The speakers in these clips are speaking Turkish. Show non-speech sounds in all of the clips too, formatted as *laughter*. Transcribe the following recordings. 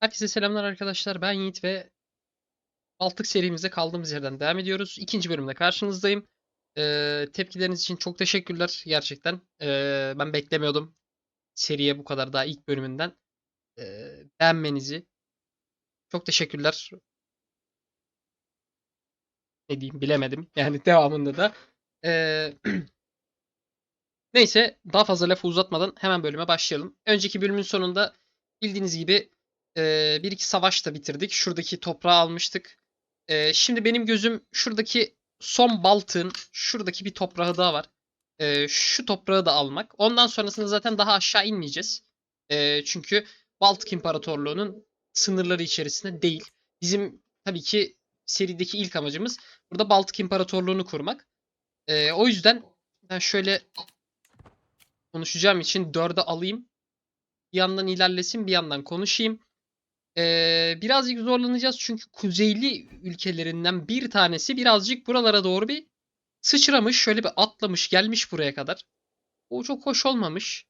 Herkese selamlar arkadaşlar. Ben Yiğit ve Baltık serimize kaldığımız yerden devam ediyoruz. İkinci bölümde karşınızdayım. Ee, tepkileriniz için çok teşekkürler gerçekten. Ee, ben beklemiyordum seriye bu kadar daha ilk bölümünden. Ee, beğenmenizi. Çok teşekkürler. Ne diyeyim bilemedim. Yani *laughs* devamında da. Ee, *clears throat* Neyse daha fazla lafı uzatmadan hemen bölüme başlayalım. Önceki bölümün sonunda bildiğiniz gibi ee, bir iki savaş da bitirdik. Şuradaki toprağı almıştık. Ee, şimdi benim gözüm şuradaki son Baltık'ın şuradaki bir toprağı daha var. Ee, şu toprağı da almak. Ondan sonrasında zaten daha aşağı inmeyeceğiz. Ee, çünkü Baltık İmparatorluğu'nun sınırları içerisinde değil. Bizim tabii ki serideki ilk amacımız burada Baltık İmparatorluğu'nu kurmak. Ee, o yüzden ben şöyle konuşacağım için 4'e alayım. Bir yandan ilerlesin bir yandan konuşayım. Ee, birazcık zorlanacağız çünkü kuzeyli ülkelerinden bir tanesi birazcık buralara doğru bir sıçramış. Şöyle bir atlamış gelmiş buraya kadar. O çok hoş olmamış.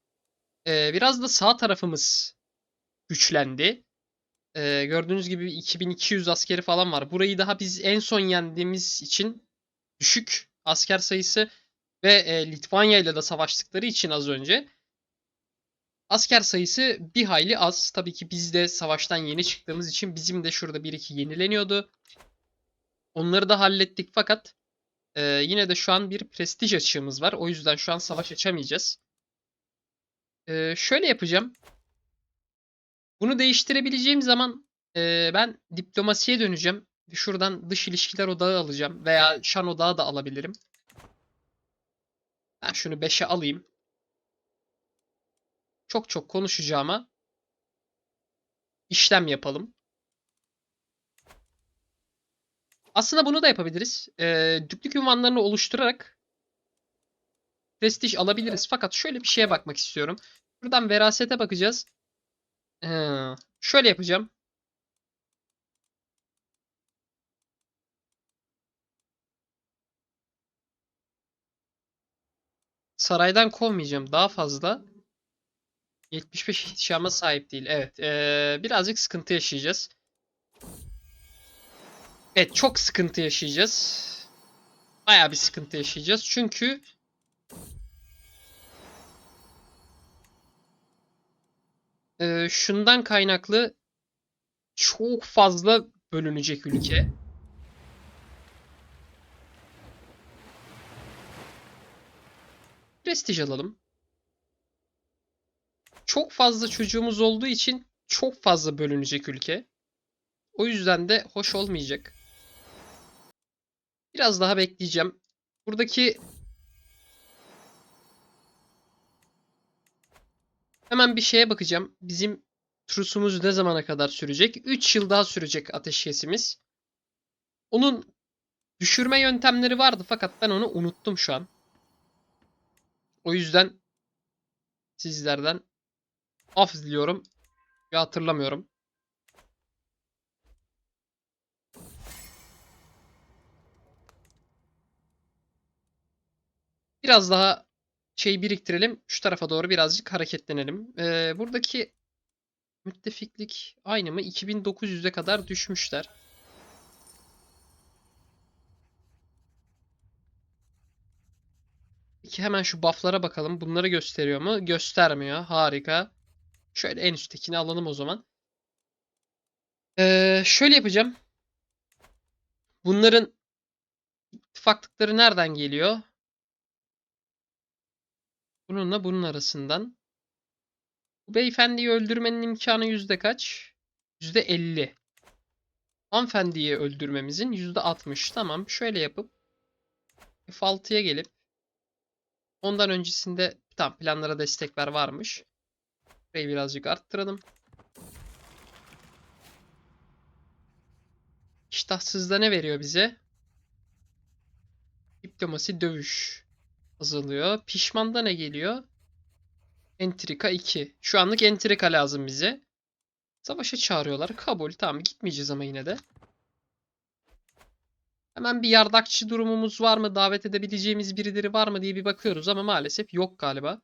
Ee, biraz da sağ tarafımız güçlendi. Ee, gördüğünüz gibi 2200 askeri falan var. Burayı daha biz en son yendiğimiz için düşük asker sayısı ve e, Litvanya ile de savaştıkları için az önce Asker sayısı bir hayli az. Tabii ki biz de savaştan yeni çıktığımız için bizim de şurada bir iki yenileniyordu. Onları da hallettik fakat e, yine de şu an bir prestij açığımız var. O yüzden şu an savaş açamayacağız. E, şöyle yapacağım. Bunu değiştirebileceğim zaman e, ben diplomasiye döneceğim. Şuradan dış ilişkiler odağı alacağım. Veya şan odağı da alabilirim. Ben şunu 5'e alayım çok çok konuşacağıma işlem yapalım. Aslında bunu da yapabiliriz. Ee, düklük ünvanlarını oluşturarak prestij alabiliriz. Fakat şöyle bir şeye bakmak istiyorum. Buradan verasete bakacağız. Ee, şöyle yapacağım. Saraydan kovmayacağım daha fazla. 75 ihtişama sahip değil. Evet. Ee, birazcık sıkıntı yaşayacağız. Evet. Çok sıkıntı yaşayacağız. Bayağı bir sıkıntı yaşayacağız. Çünkü e, şundan kaynaklı çok fazla bölünecek ülke. Prestij alalım çok fazla çocuğumuz olduğu için çok fazla bölünecek ülke. O yüzden de hoş olmayacak. Biraz daha bekleyeceğim. Buradaki hemen bir şeye bakacağım. Bizim trusumuz ne zamana kadar sürecek? 3 yıl daha sürecek ateşkesimiz. Onun düşürme yöntemleri vardı fakat ben onu unuttum şu an. O yüzden sizlerden Af diliyorum. Ya hatırlamıyorum. Biraz daha şey biriktirelim. Şu tarafa doğru birazcık hareketlenelim. Ee, buradaki müttefiklik aynı mı? 2900'e kadar düşmüşler. Peki hemen şu buff'lara bakalım. Bunları gösteriyor mu? Göstermiyor. Harika. Şöyle en üsttekini alalım o zaman. Ee, şöyle yapacağım. Bunların ittifaklıkları nereden geliyor? Bununla bunun arasından. Bu beyefendiyi öldürmenin imkanı yüzde kaç? Yüzde elli. Hanımefendiyi öldürmemizin yüzde altmış. Tamam şöyle yapıp F6'ya gelip ondan öncesinde tam planlara destekler varmış. Burayı birazcık arttıralım. İştahsızda ne veriyor bize? Diplomasi dövüş azalıyor. Pişmanda ne geliyor? Entrika 2. Şu anlık entrika lazım bize. Savaşa çağırıyorlar. Kabul. Tamam gitmeyeceğiz ama yine de. Hemen bir yardakçı durumumuz var mı? Davet edebileceğimiz birileri var mı diye bir bakıyoruz ama maalesef yok galiba.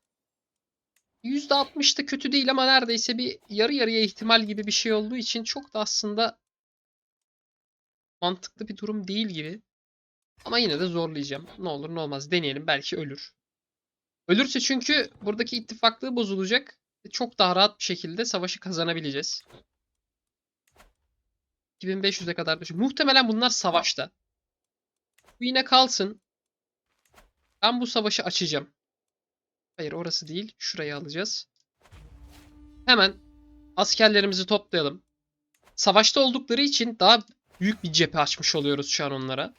%60 da kötü değil ama neredeyse bir yarı yarıya ihtimal gibi bir şey olduğu için çok da aslında mantıklı bir durum değil gibi. Ama yine de zorlayacağım. Ne olur ne olmaz deneyelim belki ölür. Ölürse çünkü buradaki ittifaklığı bozulacak. Çok daha rahat bir şekilde savaşı kazanabileceğiz. 2500'e kadar düşün. Muhtemelen bunlar savaşta. Bu yine kalsın. Ben bu savaşı açacağım. Hayır orası değil. Şurayı alacağız. Hemen askerlerimizi toplayalım. Savaşta oldukları için daha büyük bir cephe açmış oluyoruz şu an onlara.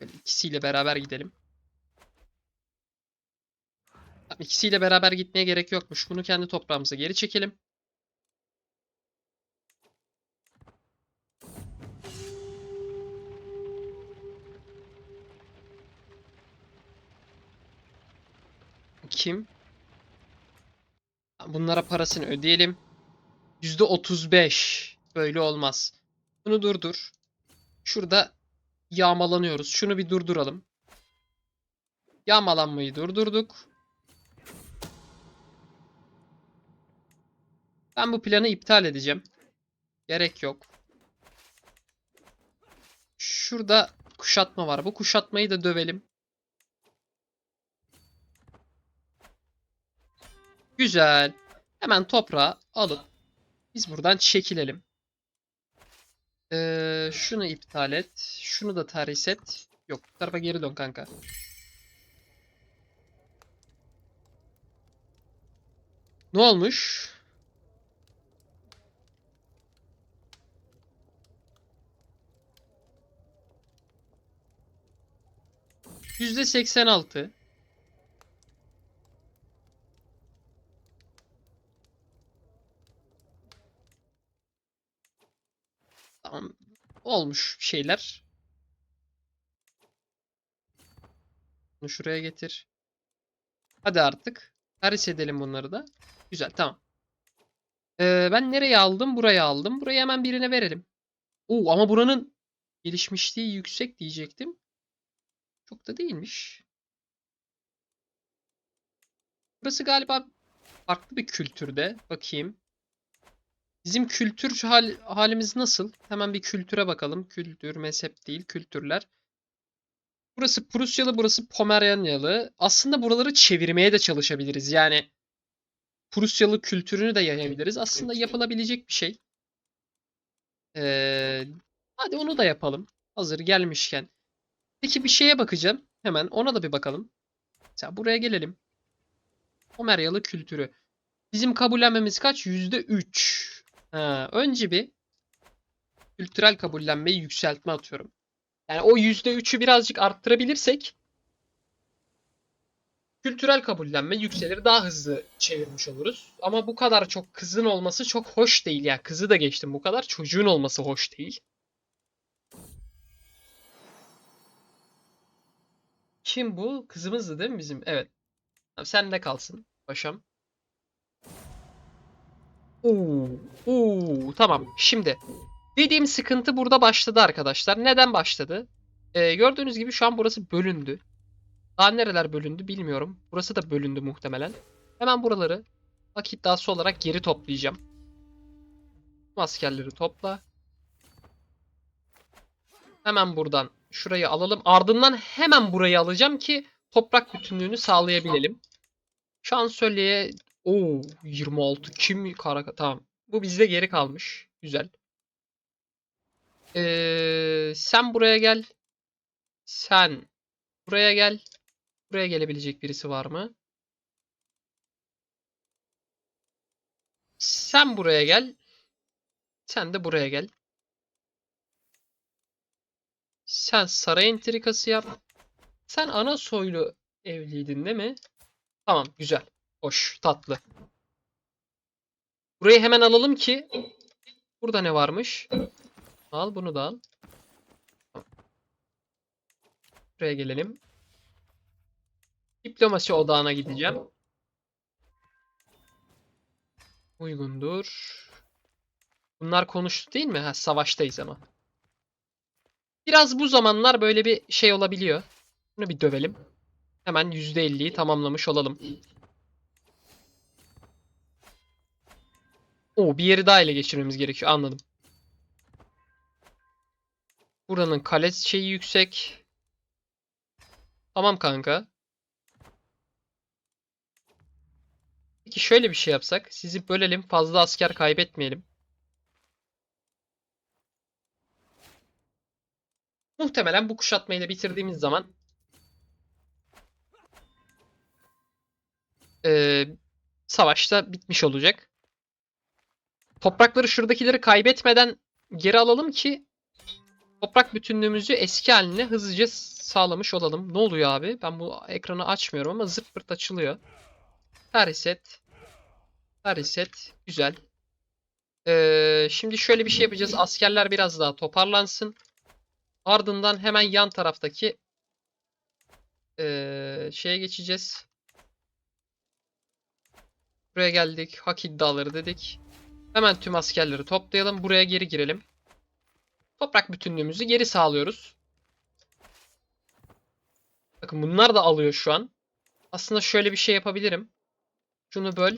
Böyle ikisiyle beraber gidelim. Tamam, ikisiyle beraber gitmeye gerek yokmuş. Bunu kendi toprağımıza geri çekelim. Kim? Bunlara parasını ödeyelim. %35. Böyle olmaz. Bunu durdur. Şurada yağmalanıyoruz. Şunu bir durduralım. Yağmalanmayı durdurduk. Ben bu planı iptal edeceğim. Gerek yok. Şurada kuşatma var. Bu kuşatmayı da dövelim. Güzel. Hemen toprağı alıp biz buradan çekilelim. Ee, şunu iptal et. Şunu da tarih et. Yok bu tarafa geri dön kanka. Ne olmuş? %86 Tamam. Olmuş şeyler. Bunu şuraya getir. Hadi artık. Terhis edelim bunları da. Güzel tamam. Ee, ben nereye aldım? Buraya aldım. Burayı hemen birine verelim. Oo, ama buranın gelişmişliği yüksek diyecektim. Çok da değilmiş. Burası galiba farklı bir kültürde. Bakayım. Bizim kültür hal, halimiz nasıl? Hemen bir kültüre bakalım. Kültür, mezhep değil, kültürler. Burası Prusyalı, burası Pomeryanyalı. Aslında buraları çevirmeye de çalışabiliriz. Yani Prusyalı kültürünü de yayabiliriz. Aslında yapılabilecek bir şey. Ee, hadi onu da yapalım. Hazır gelmişken. Peki bir şeye bakacağım. Hemen ona da bir bakalım. Mesela buraya gelelim. Pomeryalı kültürü. Bizim kabullenmemiz kaç? %3. Ha, önce bir kültürel kabullenmeyi yükseltme atıyorum. Yani o %3'ü birazcık arttırabilirsek kültürel kabullenme yükselir. Daha hızlı çevirmiş oluruz. Ama bu kadar çok kızın olması çok hoş değil. Ya kızı da geçtim bu kadar çocuğun olması hoş değil. Kim bu? Kızımızdı değil mi bizim? Evet. Sen de kalsın paşam. Oo, oo, tamam. Şimdi dediğim sıkıntı burada başladı arkadaşlar. Neden başladı? Ee, gördüğünüz gibi şu an burası bölündü. Daha nereler bölündü bilmiyorum. Burası da bölündü muhtemelen. Hemen buraları vakit iddiası olarak geri toplayacağım. Bu askerleri topla. Hemen buradan şurayı alalım. Ardından hemen burayı alacağım ki toprak bütünlüğünü sağlayabilelim. Şansölye'ye Oo 26 kim kara tamam. Bu bizde geri kalmış. Güzel. Ee, sen buraya gel. Sen buraya gel. Buraya gelebilecek birisi var mı? Sen buraya gel. Sen de buraya gel. Sen saray entrikası yap. Sen ana soylu evliydin değil mi? Tamam güzel. Hoş, tatlı. Burayı hemen alalım ki burada ne varmış? Al bunu da al. Buraya gelelim. Diplomasi odağına gideceğim. Uygundur. Bunlar konuştu değil mi? Ha, savaştayız ama. Biraz bu zamanlar böyle bir şey olabiliyor. Bunu bir dövelim. Hemen %50'yi tamamlamış olalım. Oo bir yeri daha ele geçirmemiz gerekiyor. Anladım. Buranın kale şeyi yüksek. Tamam kanka. Peki şöyle bir şey yapsak. Sizi bölelim. Fazla asker kaybetmeyelim. Muhtemelen bu kuşatmayı da bitirdiğimiz zaman eee savaşta bitmiş olacak. Toprakları şuradakileri kaybetmeden geri alalım ki toprak bütünlüğümüzü eski haline hızlıca sağlamış olalım. Ne oluyor abi? Ben bu ekranı açmıyorum ama zırt pırt açılıyor. Her reset. Her reset. Güzel. Ee, şimdi şöyle bir şey yapacağız. Askerler biraz daha toparlansın. Ardından hemen yan taraftaki ee, şeye geçeceğiz. Buraya geldik. Hak iddiaları dedik. Hemen tüm askerleri toplayalım. Buraya geri girelim. Toprak bütünlüğümüzü geri sağlıyoruz. Bakın bunlar da alıyor şu an. Aslında şöyle bir şey yapabilirim. Şunu böl.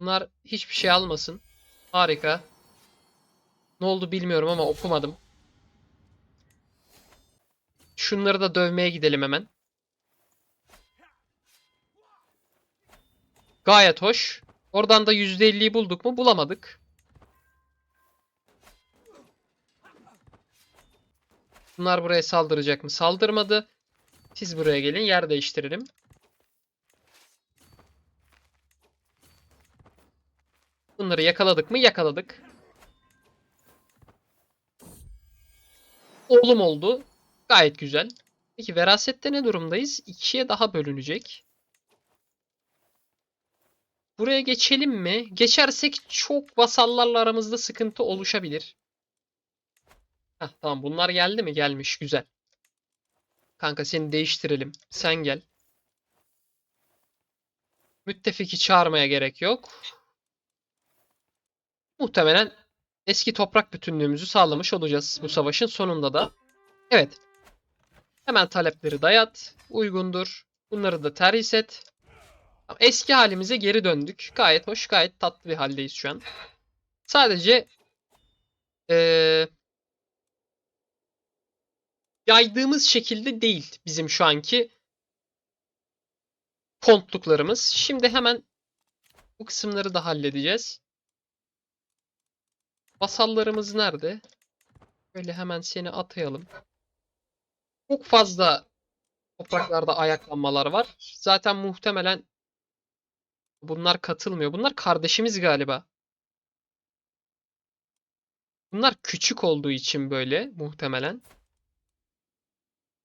Bunlar hiçbir şey almasın. Harika. Ne oldu bilmiyorum ama okumadım. Şunları da dövmeye gidelim hemen. Gayet hoş. Oradan da %50'yi bulduk mu? Bulamadık. Bunlar buraya saldıracak mı? Saldırmadı. Siz buraya gelin. Yer değiştirelim. Bunları yakaladık mı? Yakaladık. Oğlum oldu. Gayet güzel. Peki verasette ne durumdayız? İkiye daha bölünecek. Buraya geçelim mi? Geçersek çok vasallarla aramızda sıkıntı oluşabilir. Heh, tamam bunlar geldi mi? Gelmiş. Güzel. Kanka seni değiştirelim. Sen gel. Müttefiki çağırmaya gerek yok. Muhtemelen eski toprak bütünlüğümüzü sağlamış olacağız bu savaşın sonunda da. Evet. Hemen talepleri dayat. Uygundur. Bunları da terhis et. Eski halimize geri döndük. Gayet hoş, gayet tatlı bir haldeyiz şu an. Sadece eee, yaydığımız şekilde değil bizim şu anki kontluklarımız. Şimdi hemen bu kısımları da halledeceğiz. Vasallarımız nerede? Böyle hemen seni atayalım. Çok fazla topraklarda ayaklanmalar var. Zaten muhtemelen bunlar katılmıyor. Bunlar kardeşimiz galiba. Bunlar küçük olduğu için böyle muhtemelen.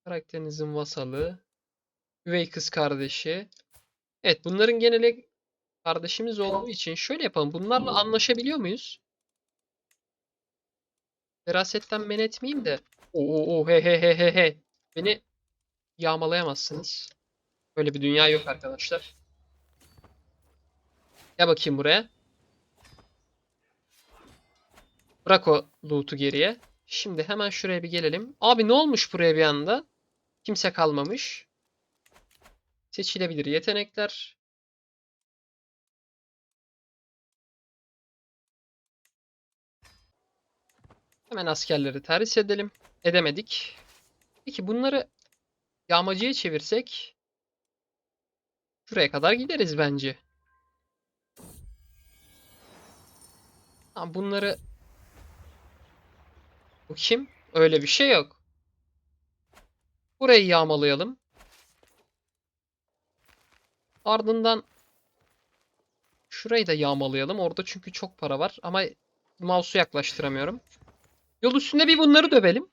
Karakterinizin vasalı. Üvey kız kardeşi. Evet bunların geneli kardeşimiz olduğu için şöyle yapalım. Bunlarla anlaşabiliyor muyuz? Ferasetten men etmeyeyim de. Oo, oo he he he he he. Beni yağmalayamazsınız. Böyle bir dünya yok arkadaşlar. Gel bakayım buraya. Bırak o loot'u geriye. Şimdi hemen şuraya bir gelelim. Abi ne olmuş buraya bir anda? Kimse kalmamış. Seçilebilir yetenekler. Hemen askerleri terhis edelim. Edemedik. Peki bunları yağmacıya çevirsek şuraya kadar gideriz bence. Tamam bunları bu kim? Öyle bir şey yok. Burayı yağmalayalım. Ardından şurayı da yağmalayalım. Orada çünkü çok para var ama mouse'u yaklaştıramıyorum. Yol üstünde bir bunları dövelim.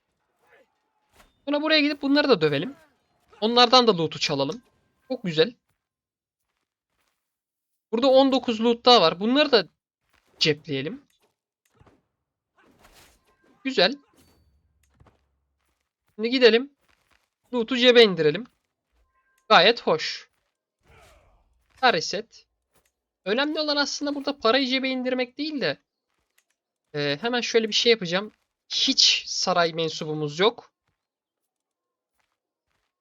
Sonra buraya gidip bunları da dövelim. Onlardan da loot'u çalalım. Çok güzel. Burada 19 loot daha var. Bunları da cepleyelim. Güzel. Şimdi gidelim. Loot'u cebe indirelim. Gayet hoş. Her reset. Önemli olan aslında burada parayı cebe indirmek değil de e, hemen şöyle bir şey yapacağım. Hiç saray mensubumuz yok.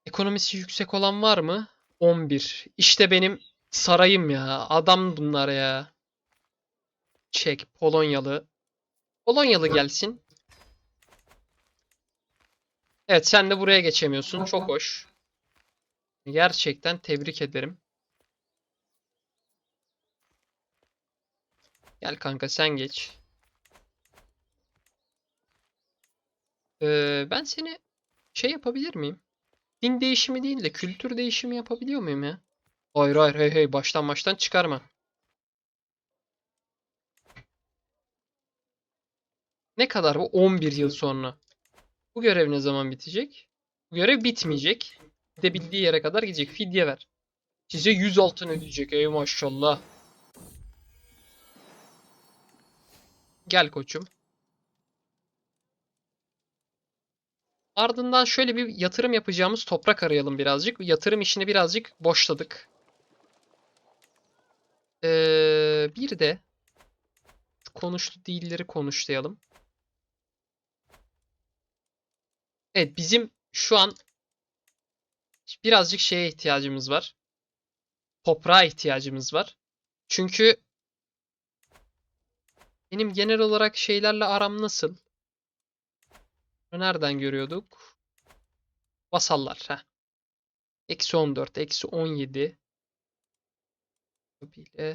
Ekonomisi yüksek olan var mı? 11. İşte benim sarayım ya. Adam bunlar ya. Çek. Polonyalı. Polonyalı gelsin. Evet sen de buraya geçemiyorsun. Çok hoş. Gerçekten tebrik ederim. Gel kanka sen geç. Ee, ben seni şey yapabilir miyim? Din değişimi değil de kültür değişimi yapabiliyor muyum ya? Hayır hayır hey hey baştan baştan çıkarma. Ne kadar bu? 11 yıl sonra. Bu görev ne zaman bitecek? Bu görev bitmeyecek. Gidebildiği yere kadar gidecek. Fidye ver. Size 100 altın ödeyecek. Ey maşallah. Gel koçum. Ardından şöyle bir yatırım yapacağımız toprak arayalım birazcık. Yatırım işini birazcık boşladık. Ee, bir de konuştu değilleri konuşlayalım. Evet bizim şu an birazcık şeye ihtiyacımız var. Toprağa ihtiyacımız var. Çünkü benim genel olarak şeylerle aram nasıl? Nereden görüyorduk? Vasallar. Heh. Eksi 14, eksi 17. Bile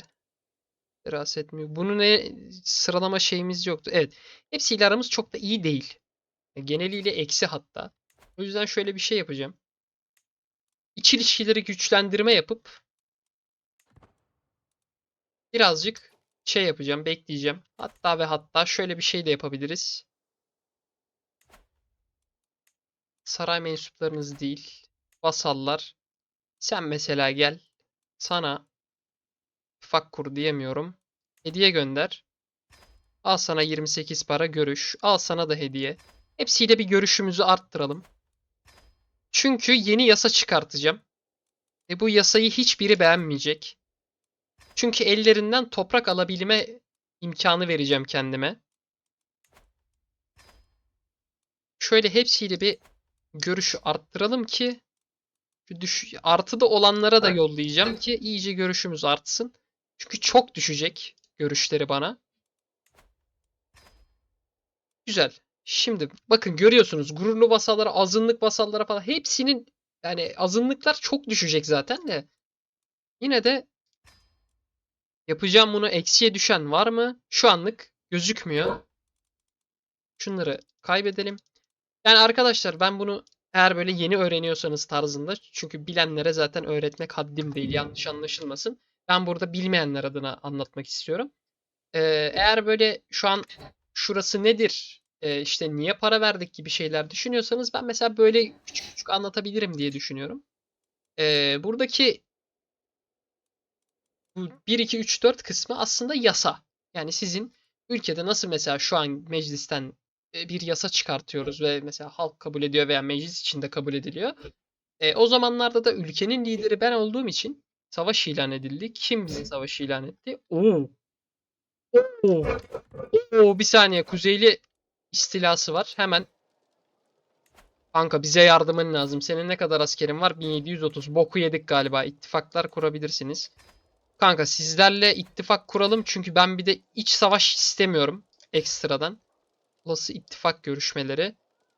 Feraset mi? Bunu ne sıralama şeyimiz yoktu. Evet. Hepsiyle aramız çok da iyi değil. Geneliyle eksi hatta. O yüzden şöyle bir şey yapacağım. İç ilişkileri güçlendirme yapıp birazcık şey yapacağım, bekleyeceğim. Hatta ve hatta şöyle bir şey de yapabiliriz. Saray mensuplarınız değil, vasallar. Sen mesela gel. Sana ittifak kur diyemiyorum. Hediye gönder. Al sana 28 para görüş. Al sana da hediye. Hepsiyle bir görüşümüzü arttıralım. Çünkü yeni yasa çıkartacağım. Ve bu yasayı hiçbiri beğenmeyecek. Çünkü ellerinden toprak alabilme imkanı vereceğim kendime. Şöyle hepsiyle bir görüşü arttıralım ki şu düş artıda olanlara da yollayacağım ki iyice görüşümüz artsın. Çünkü çok düşecek görüşleri bana. Güzel. Şimdi bakın görüyorsunuz gururlu vasallara, azınlık vasallara falan hepsinin yani azınlıklar çok düşecek zaten de. Yine de yapacağım bunu eksiye düşen var mı? Şu anlık gözükmüyor. Şunları kaybedelim. Yani arkadaşlar ben bunu eğer böyle yeni öğreniyorsanız tarzında çünkü bilenlere zaten öğretmek haddim değil yanlış anlaşılmasın. Ben burada bilmeyenler adına anlatmak istiyorum. Ee, eğer böyle şu an şurası nedir? Ee, işte niye para verdik gibi şeyler düşünüyorsanız ben mesela böyle küçük küçük anlatabilirim diye düşünüyorum. Ee, buradaki bu 1, 2, 3, 4 kısmı aslında yasa. Yani sizin ülkede nasıl mesela şu an meclisten e, bir yasa çıkartıyoruz ve mesela halk kabul ediyor veya meclis içinde kabul ediliyor. E, o zamanlarda da ülkenin lideri ben olduğum için savaş ilan edildi. Kim bize savaş ilan etti? Oo. Oo. Oo bir saniye kuzeyli istilası var. Hemen Kanka bize yardımın lazım. Senin ne kadar askerin var? 1730. Boku yedik galiba. İttifaklar kurabilirsiniz. Kanka sizlerle ittifak kuralım çünkü ben bir de iç savaş istemiyorum ekstradan. Olası ittifak görüşmeleri.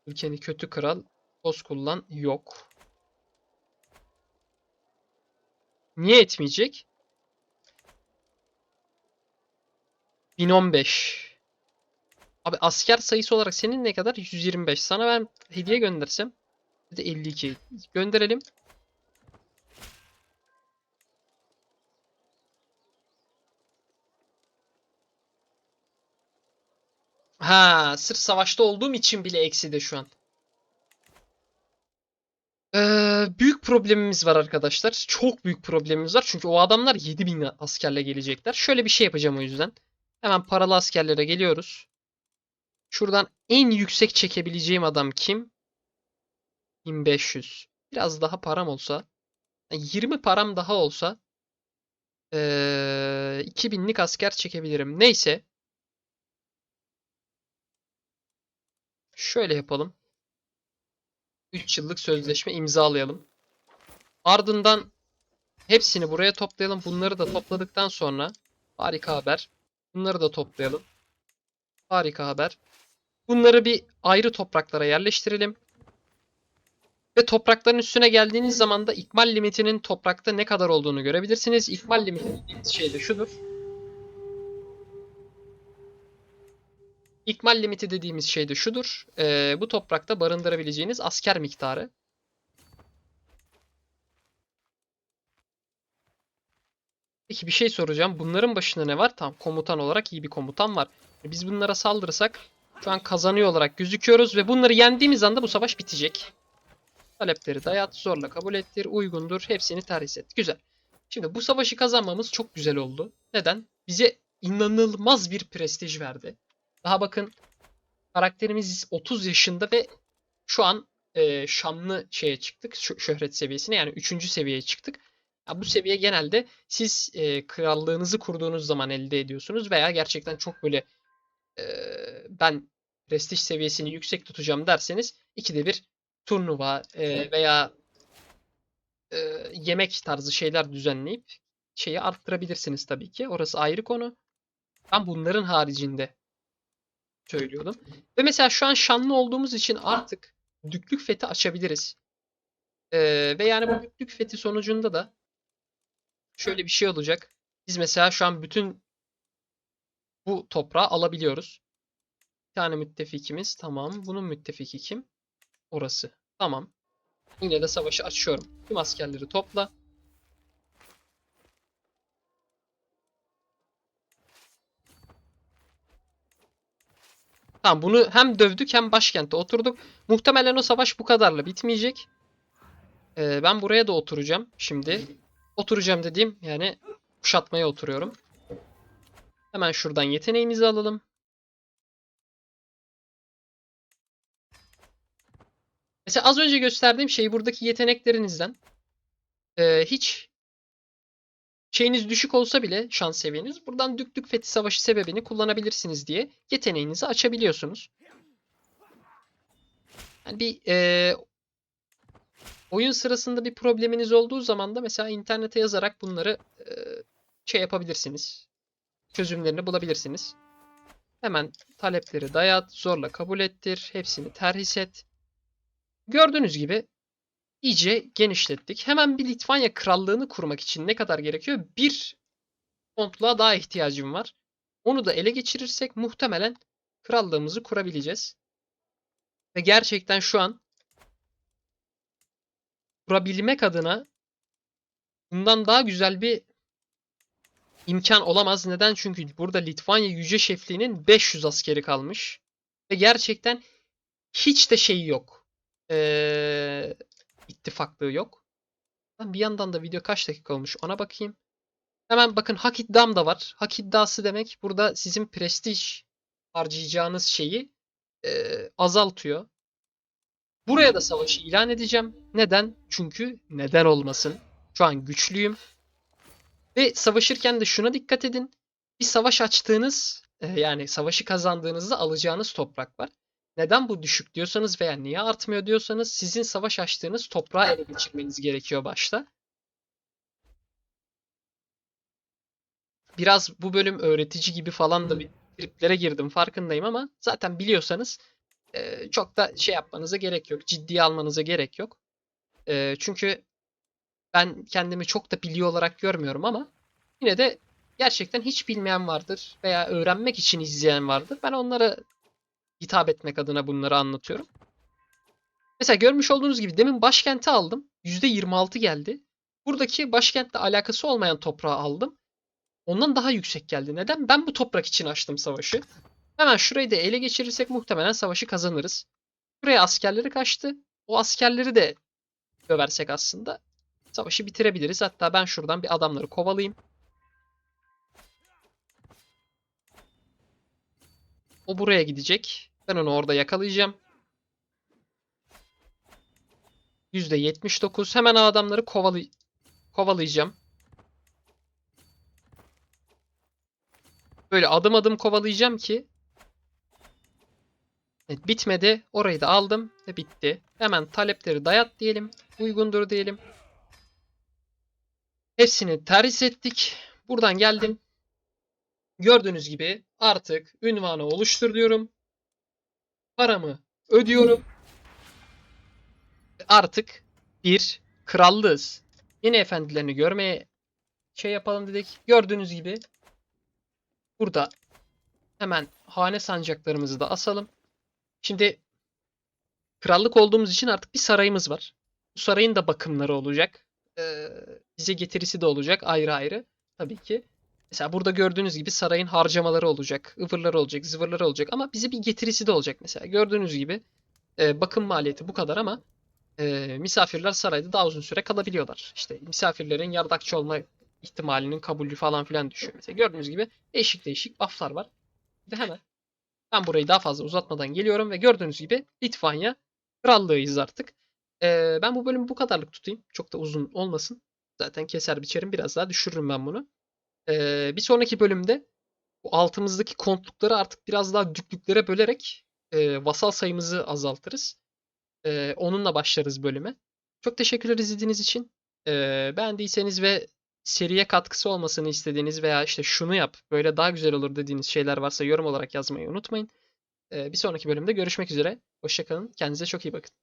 Ülkeni kötü kral. Poz kullan. Yok. Niye etmeyecek? 1015. Abi asker sayısı olarak senin ne kadar? 125. Sana ben hediye göndersem. Bir de 52. Gönderelim. Ha, sırf savaşta olduğum için bile eksi de şu an. Ee, büyük problemimiz var arkadaşlar. Çok büyük problemimiz var. Çünkü o adamlar 7000 askerle gelecekler. Şöyle bir şey yapacağım o yüzden. Hemen paralı askerlere geliyoruz. Şuradan en yüksek çekebileceğim adam kim? 1500. Biraz daha param olsa. yani 20 param daha olsa. Ee, 2000'lik asker çekebilirim. Neyse. Şöyle yapalım. 3 yıllık sözleşme imzalayalım. Ardından hepsini buraya toplayalım. Bunları da topladıktan sonra harika haber. Bunları da toplayalım. Harika haber. Bunları bir ayrı topraklara yerleştirelim. Ve toprakların üstüne geldiğiniz zaman da ikmal limitinin toprakta ne kadar olduğunu görebilirsiniz. İkmal limiti dediğimiz şey de şudur. İkmal limiti dediğimiz şey de şudur. Ee, bu toprakta barındırabileceğiniz asker miktarı. Peki bir şey soracağım. Bunların başında ne var? Tamam komutan olarak iyi bir komutan var. Biz bunlara saldırırsak şu an kazanıyor olarak gözüküyoruz ve bunları yendiğimiz anda bu savaş bitecek. Talepleri dayat, zorla kabul ettir, uygundur, hepsini terhis et. Güzel. Şimdi bu savaşı kazanmamız çok güzel oldu. Neden? Bize inanılmaz bir prestij verdi. Daha bakın karakterimiz 30 yaşında ve şu an e, şanlı şeye çıktık. Şö- şöhret seviyesine yani 3. seviyeye çıktık. Ya bu seviye genelde siz e, krallığınızı kurduğunuz zaman elde ediyorsunuz veya gerçekten çok böyle e, ben prestij seviyesini yüksek tutacağım derseniz ikide bir turnuva e, veya e, yemek tarzı şeyler düzenleyip şeyi arttırabilirsiniz tabii ki. Orası ayrı konu. Ben bunların haricinde söylüyordum. Ve mesela şu an şanlı olduğumuz için artık düklük fethi açabiliriz. E, ve yani bu düklük fethi sonucunda da şöyle bir şey olacak. Biz mesela şu an bütün bu toprağı alabiliyoruz. Bir tane müttefikimiz. Tamam. Bunun müttefiki kim? Orası. Tamam. Yine de savaşı açıyorum. Tüm askerleri topla. Tamam bunu hem dövdük hem başkente oturduk. Muhtemelen o savaş bu kadarla bitmeyecek. Ee, ben buraya da oturacağım şimdi. Oturacağım dediğim yani kuşatmaya oturuyorum. Hemen şuradan yeteneğimizi alalım. Mesela az önce gösterdiğim şey buradaki yeteneklerinizden e, hiç şeyiniz düşük olsa bile şans seviyeniz buradan düklük fethi savaşı sebebini kullanabilirsiniz diye yeteneğinizi açabiliyorsunuz. Yani bir e, oyun sırasında bir probleminiz olduğu zaman da mesela internete yazarak bunları e, şey yapabilirsiniz. Çözümlerini bulabilirsiniz. Hemen talepleri dayat, zorla kabul ettir, hepsini terhis et. Gördüğünüz gibi iyice genişlettik. Hemen bir Litvanya krallığını kurmak için ne kadar gerekiyor? Bir kontluğa daha ihtiyacım var. Onu da ele geçirirsek muhtemelen krallığımızı kurabileceğiz. Ve gerçekten şu an kurabilmek adına bundan daha güzel bir imkan olamaz. Neden? Çünkü burada Litvanya Yüce Şefliği'nin 500 askeri kalmış. Ve gerçekten hiç de şeyi yok. Ee, ittifaklığı yok. Bir yandan da video kaç dakika olmuş ona bakayım. Hemen bakın hak iddiam da var. Hak iddiası demek burada sizin prestij harcayacağınız şeyi ee, azaltıyor. Buraya da savaşı ilan edeceğim. Neden? Çünkü neden olmasın? Şu an güçlüyüm. Ve savaşırken de şuna dikkat edin. Bir savaş açtığınız e, yani savaşı kazandığınızda alacağınız toprak var. Neden bu düşük diyorsanız veya niye artmıyor diyorsanız sizin savaş açtığınız toprağı ele geçirmeniz gerekiyor başta. Biraz bu bölüm öğretici gibi falan da bir triplere girdim farkındayım ama zaten biliyorsanız e, çok da şey yapmanıza gerek yok. Ciddiye almanıza gerek yok. E, çünkü ben kendimi çok da biliyor olarak görmüyorum ama yine de gerçekten hiç bilmeyen vardır veya öğrenmek için izleyen vardır. Ben onlara hitap etmek adına bunları anlatıyorum. Mesela görmüş olduğunuz gibi demin başkenti aldım. %26 geldi. Buradaki başkentle alakası olmayan toprağı aldım. Ondan daha yüksek geldi. Neden? Ben bu toprak için açtım savaşı. Hemen şurayı da ele geçirirsek muhtemelen savaşı kazanırız. Buraya askerleri kaçtı. O askerleri de döversek aslında savaşı bitirebiliriz. Hatta ben şuradan bir adamları kovalayayım. O buraya gidecek. Ben onu orada yakalayacağım. %79. Hemen adamları kovalay kovalayacağım. Böyle adım adım kovalayacağım ki Evet, bitmedi. Orayı da aldım ve bitti. Hemen talepleri dayat diyelim. Uygundur diyelim. Hepsini terhis ettik. Buradan geldim. gördüğünüz gibi artık ünvanı oluştur diyorum. Paramı ödüyorum. Artık bir krallığız. Yeni efendilerini görmeye şey yapalım dedik. Gördüğünüz gibi burada hemen hane sancaklarımızı da asalım. Şimdi krallık olduğumuz için artık bir sarayımız var. Bu sarayın da bakımları olacak. Ee, bize getirisi de olacak ayrı ayrı tabii ki. Mesela burada gördüğünüz gibi sarayın harcamaları olacak, ıvırları olacak, zıvırları olacak ama bize bir getirisi de olacak mesela. Gördüğünüz gibi e, bakım maliyeti bu kadar ama e, misafirler sarayda daha uzun süre kalabiliyorlar. İşte misafirlerin yardakçı olma ihtimalinin kabulü falan filan düşüyor. Mesela gördüğünüz gibi değişik değişik bufflar var. Ve hemen ben burayı daha fazla uzatmadan geliyorum ve gördüğünüz gibi Litvanya krallığıyız artık. E, ben bu bölümü bu kadarlık tutayım. Çok da uzun olmasın. Zaten keser biçerim biraz daha düşürürüm ben bunu. Ee, bir sonraki bölümde bu altımızdaki kontlukları artık biraz daha düklüklere bölerek e, vasal sayımızı azaltırız. Ee, onunla başlarız bölüme. Çok teşekkürler izlediğiniz için. Ee, beğendiyseniz ve seriye katkısı olmasını istediğiniz veya işte şunu yap böyle daha güzel olur dediğiniz şeyler varsa yorum olarak yazmayı unutmayın. Bir sonraki bölümde görüşmek üzere. Hoşçakalın. Kendinize çok iyi bakın.